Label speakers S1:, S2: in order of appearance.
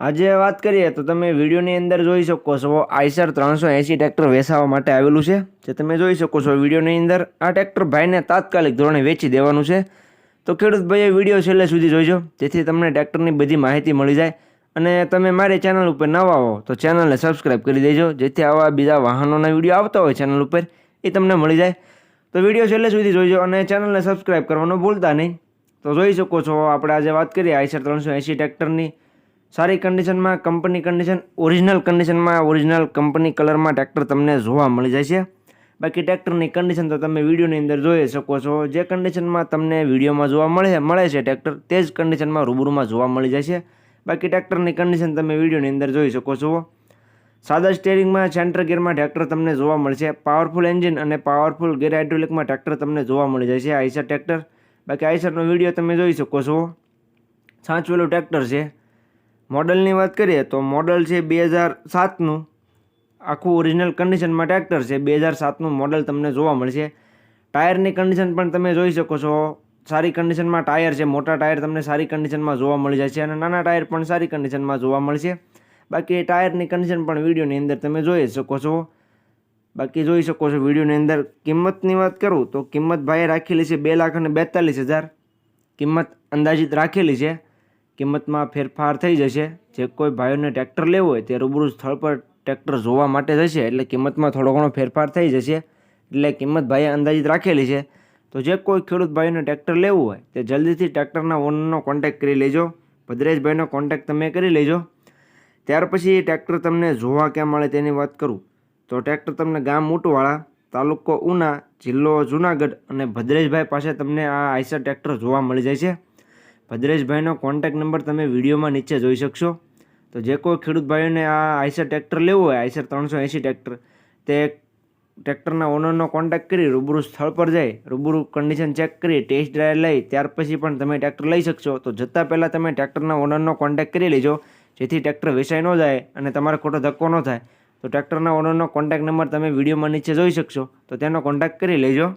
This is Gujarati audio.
S1: આજે વાત કરીએ તો તમે વિડીયોની અંદર જોઈ શકો છો આઈસર ત્રણસો એંસી ટ્રેક્ટર વેચાવા માટે આવેલું છે, જે તમે જોઈ શકો છો વિડીયોની અંદર. આ ટ્રેક્ટર ભાઈને તાત્કાલિક ધોરણે વેચી દેવાનું છે. તો ખેડૂત ભાઈએ વીડિયો છેલ્લે સુધી જોઈજો જેથી તમને ટ્રેક્ટરની બધી માહિતી મળી જાય. અને તમે મારી ચેનલ ઉપર નવા હો તો ચેનલને સબસ્ક્રાઈબ કરી દેજો, જેથી આવા બીજા વાહનોના વીડિયો આવતા હોય ચેનલ ઉપર, એ તમને મળી જાય. તો વીડિયો છેલ્લે સુધી જોઈજો અને ચેનલને સબસ્ક્રાઈબ કરવાનું ભૂલતા નહીં. તો જોઈ શકો છો, આપણે આજે વાત કરીએ આઈસર ત્રણસો એંસી ટ્રેક્ટરની. સારી કન્ડિશનમાં કંપની કન્ડિશન ઓરિજિનલ કન્ડિશનમાં ઓરિજિનલ કંપની કલરમાં ટ્રેક્ટર તમને જોવા મળી જાય છે. બાકી ટ્રેક્ટરની કન્ડિશન તો તમે વિડીયોની અંદર જોઈ શકો છો. જે કન્ડિશનમાં તમને વિડીયોમાં જોવા મળે મળે છે ટ્રેક્ટર તે જ કન્ડિશનમાં રૂબરૂમાં જોવા મળી જાય છે. બાકી ટ્રેક્ટરની કન્ડિશન તમે વિડીયોની અંદર જોઈ શકો છો. સાદા સ્ટેરિંગમાં સેન્ટર ગિયરમાં ટ્રેક્ટર તમને જોવા મળશે. પાવરફુલ એન્જિન અને પાવરફુલ ગેર હાઇડ્રોલિકમાં ટ્રેક્ટર તમને જોવા મળી જાય છે. આઈસર ટ્રેક્ટર બાકી આઈસરનો વીડિયો તમે જોઈ શકો છો. સાચવેલું ટ્રેક્ટર છે. મોડલની વાત કરીએ તો મોડલ છે બે હજાર સાતનું. આખું ઓરિજિનલ કન્ડિશનમાં ટ્રેક્ટર છે. બે હજાર સાતનું મોડલ તમને જોવા મળશે. ટાયરની કન્ડિશન પણ તમે જોઈ શકો છો. સારી કન્ડિશનમાં ટાયર છે. મોટા ટાયર તમને સારી કન્ડિશનમાં જોવા મળી જાય છે અને નાના ટાયર પણ સારી કન્ડિશનમાં જોવા મળશે. બાકી ટાયરની કન્ડિશન પણ વિડીયોની અંદર તમે જોઈ શકો છો. બાકી જોઈ શકો છો વિડીયોની અંદર કિંમતની વાત કરું તો કિંમત ભાઈએ રાખેલી છે બે લાખ અને બેતાલીસ હજાર. કિંમત અંદાજિત રાખેલી છે. કિંમતમાં ફેરફાર થઈ જશે. જે કોઈ ભાઈઓને ટ્રેક્ટર લેવું હોય તે રૂબરૂ સ્થળ પર ટ્રેક્ટર જોવા માટે જશે, એટલે કિંમતમાં થોડો ઘણો ફેરફાર થઈ જશે, એટલે કિંમત ભાઈએ અંદાજિત રાખેલી છે. તો જે કોઈ ખેડૂત ભાઈઓને ટ્રેક્ટર લેવું હોય તે જલ્દીથી ટ્રેક્ટરના ઓનરનો કોન્ટેક્ટ કરી લેજો. ભદ્રેશભાઈનો કોન્ટેક્ટ તમે કરી લેજો. ત્યાર પછી ટ્રેક્ટર તમને જોવા ક્યાં મળે તેની વાત કરું. તો ટ્રેક્ટર તમને ગામ મૂટવાળા, તાલુકો ઉના, જિલ્લો જુનાગઢ અને ભદ્રેશભાઈ પાસે તમને આ આઈસર ટ્રેક્ટર જોવા મળી જાય છે. ભદ્રેશભાઈનો કોન્ટેક્ટ નંબર તમે વિડીયોમાં નીચે જોઈ શકશો. તો જે કોઈ ખેડૂત ભાઈઓને આ આઈસર ટ્રેક્ટર લેવું હોય, આઈસર ત્રણસો એંસી ટ્રેક્ટર તે ટ્રેક્ટરના ઓનરનો કોન્ટેક્ટ કરી રૂબરૂ સ્થળ પર જઈ રૂબરૂ કન્ડિશન ચેક કરી ટેસ્ટ ડ્રાઈવ લઈ, ત્યાર પછી પણ તમે ટ્રેક્ટર લઈ શકશો. તો જતાં પહેલાં તમે ટ્રેક્ટરના ઓનરનો કોન્ટેક્ટ કરી લેજો. જેથી ટ્રેક્ટર વેચાઈ ન જાય અને તમારે ખોટો ધક્કો ન થાય. તો ટ્રેક્ટરના ઓનરનો કોન્ટેક્ટ નંબર તમે વિડીયોમાં નીચે જોઈ શકશો. તો તેનો કોન્ટેક્ટ કરી લેજો.